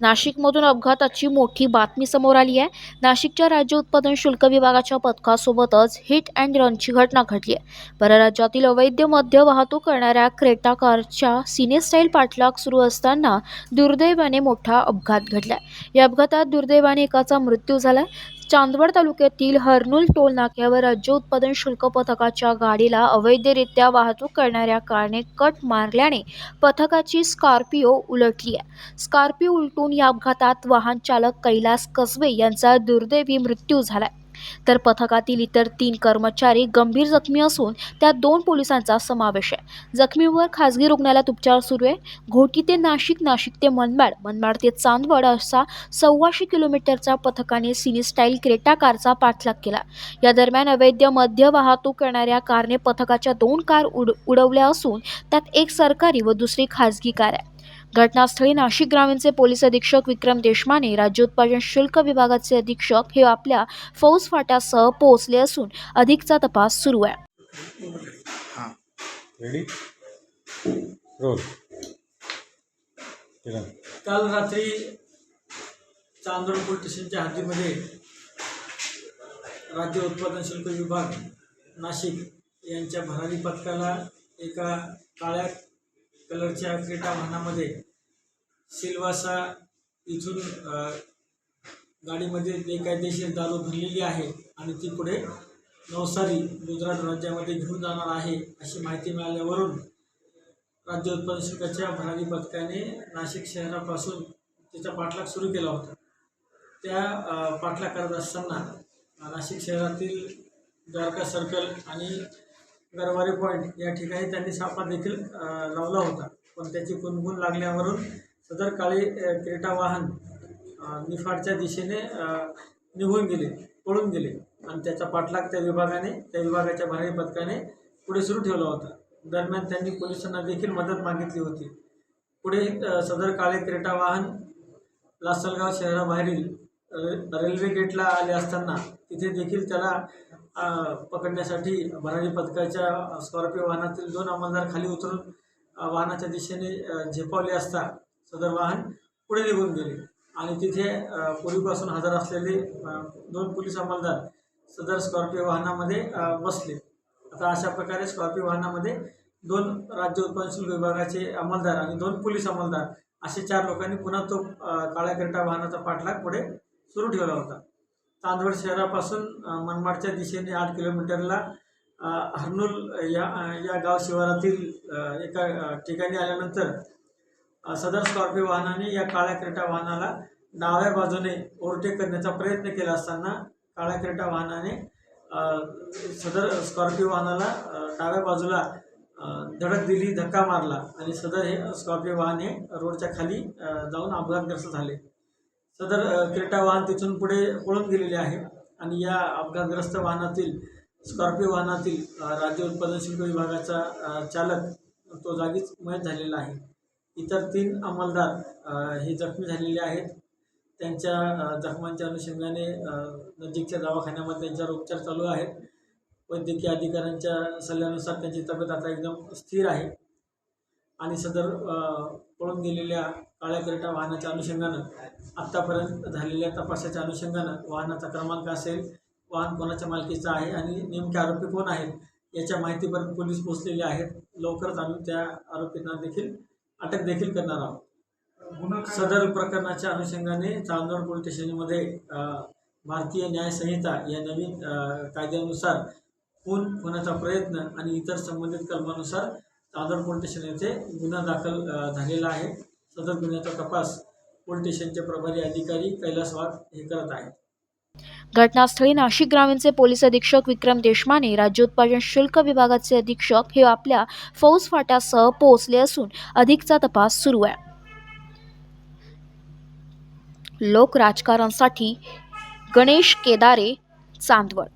नाशिकमधून अपघाताची मोठी बातमी समोर आली आहे. नाशिकच्या राज्य उत्पादन शुल्क विभागाच्या पथकासोबतच हिट अँड रनची घटना घडली आहे. परराज्यातील अवैध मद्य वाहतूक करणाऱ्या क्रेटा कारच्या सिनेस्टाईल पाठलाग सुरू असताना दुर्दैवाने मोठा अपघात घडलाय. या अपघातात दुर्दैवाने एकाचा मृत्यू झालाय. चांदवड तालुक्यातील हर्नुल टोल नाक्यावर राज्य उत्पादन शुल्क पथकाच्या गाडीला अवैधरित्या वाहतूक करणाऱ्या कारने कट मारल्याने पथकाची स्कॉर्पिओ उलटली आहे. स्कॉर्पिओ उलटून या अपघातात वाहन चालक कैलास कसबे यांचा दुर्दैवी मृत्यू झालाय. तर पथकातील इतर तीन कर्मचारी गंभीर जखमी असून त्यात दोन पोलिसांचा समावेश आहे. जखमीवर खासगी रुग्णालयात उपचार सुरू आहे. घोटी ते नाशिक नाशिक ते मनमाड मनमाड ते चांदवड असा सव्वाशे किलोमीटरचा पथकाने सिनीस्टाईल क्रेटा कारचा पाठलाग केला. या दरम्यान अवैध मध्य वाहतूक करणाऱ्या कारने पथकाच्या दोन कार उड उडवल्या असून त्यात एक सरकारी व दुसरी खासगी कार आहे. घटनास्थळी नाशिक ग्रामीणचे पोलीस अधीक्षक विक्रम देशमाने राज्य उत्पादन शुल्क विभागाचे अधीक्षक हे आपल्या फौज फाट्यासह पोहोचले असून अधिकचा तपास सुरू आहे. हां. काल रात्री चांदोड पोलीस स्टेशनच्या हद्दीमध्ये राज्य उत्पादन शुल्क विभाग नाशिक यांच्या भरारी पथकाला एका काळ्या कलरच्या क्रेटा वाहनामध्ये सिल्वासा इथून गाडीमध्ये बेकायदेशीर दारू भरलेली आहे आणि ती पुढे नवसारी गुजरात राज्यामध्ये घेऊन जाणार आहे अशी माहिती मिळाल्यावरून राज्य उत्पादन शुल्काच्या भरारी पथकाने नाशिक शहरापासून त्याचा पाठलाग सुरू केला होता. त्या पाठलाग करत असताना नाशिक शहरातील द्वारका सर्कल आणि गरवारे पॉईंट या ठिकाणी त्यांनी सापळा देखील लावला होता. पण त्याची कुणकुण लागल्यावरून सदर काळे क्रेटा वाहन निफाडच्या दिशेने निघून गेले पळून गेले. आणि त्याचा पाठलाग त्या विभागाने त्या विभागाच्या भरारी पथकाने पुढे सुरू ठेवला होता. दरम्यान त्यांनी पोलिसांना देखील मदत मागितली होती. पुढे सदर काळे क्रेटा वाहन लासलगाव शहराबाहेरील रेल्वे गेटला आले असताना तिथे देखील त्याला पकडण्यासाठी भरारी पथकाच्या स्कॉर्पिओ वाहनातील दोन अंमलदार खाली उतरून वाहनाच्या दिशेने झेपावले असता सदर वाहन पुढे निघून गेले. आणि तिथे पूर्वीपासून हजर असलेले दोन पोलीस अंमलदार सदर स्कॉर्पिओ वाहनामध्ये बसले. आता अशा प्रकारे स्कॉर्पिओ वाहनामध्ये दोन राज्य उत्पादन शुल्क विभागाचे अंमलदार आणि दोन पोलीस अंमलदार असे चार लोकांनी पुन्हा तो काळ्या क्रेटा वाहनाचा पाठलाग पुढे सुरू ठेवला होता. चांदवड शहरापासून मनमाडच्या दिशेने आठ किलोमीटरला हर्नूल या या गाव शिवारातील एका ठिकाणी आल्यानंतर सदर स्कॉर्पिओ वाहनाने या काळ्या क्रेटा वाहनाला डाव्या बाजूने ओव्हरटेक करण्याचा प्रयत्न केला असताना काळ्या क्रेटा वाहनाने सदर स्कॉर्पिओ वाहनाला डाव्या बाजूला धडक दिली धक्का मारला आणि सदर हे स्कॉर्पिओ वाहन हे रोडच्या खाली जाऊन अपघातग्रस्त झाले. सदर क्रेटा वाहन तिथून पुढे पळून गेलेले आहे आणि या अपघातग्रस्त वाहनातील स्कॉर्पिओ वाहनातील राज्य उत्पादन शुल्क विभागाचा चालक तो जागीच मयत झालेला आहे. इतर तीन अंमलदार हे जखमी झालेले आहेत. त्यांच्या जखमांच्या अनुषंगाने नजीकच्या दवाखान्यामध्ये त्यांच्यावर उपचार चालू आहेत वैद्यकीय अधिकाऱ्यांच्या सल्ल्यानुसार त्यांची तब्येत आता एकदम स्थिर आहे. आणि सदर पळून गेलेल्या काळ्या क्रेटा वाहनाच्या अनुषंगानं आत्तापर्यंत झालेल्या तपासाच्या अनुषंगानं वाहनाचा क्रमांक असेल वाहन कोणाच्या मालकीचं आहे आणि नेमके आरोपी कोण आहेत याच्या माहितीपर्यंत पोलीस पोहोचलेले आहेत. लवकरच आम्ही त्या आरोपींना देखील अटक देखील करणार आहोत. सदर प्रकरणाच्या अनुषंगाने चांदवड पोलीस स्टेशनमध्ये भारतीय न्याय संहिता या नवीन कायद्यानुसार खून होण्याचा प्रयत्न आणि इतर संबंधित कलमानुसार दादर पोलीस स्टेशन येथे गुन्हा दाखल झालेला आहे. सदर गुन्ह्याचा तपास पोलीस स्टेशनचे प्रभारी अधिकारी कैलास वाघ हे करत आहेत. घटनास्थळी नाशिक ग्रामीणचे पोलीस अधीक्षक विक्रम देशमाने राज्य उत्पादन शुल्क विभागाचे अधीक्षक हे आपल्या फौज फाट्यासह पोहोचले असून अधिकचा तपास सुरू आहे. लोक राजकारणसाठी गणेश केदारे चांदवड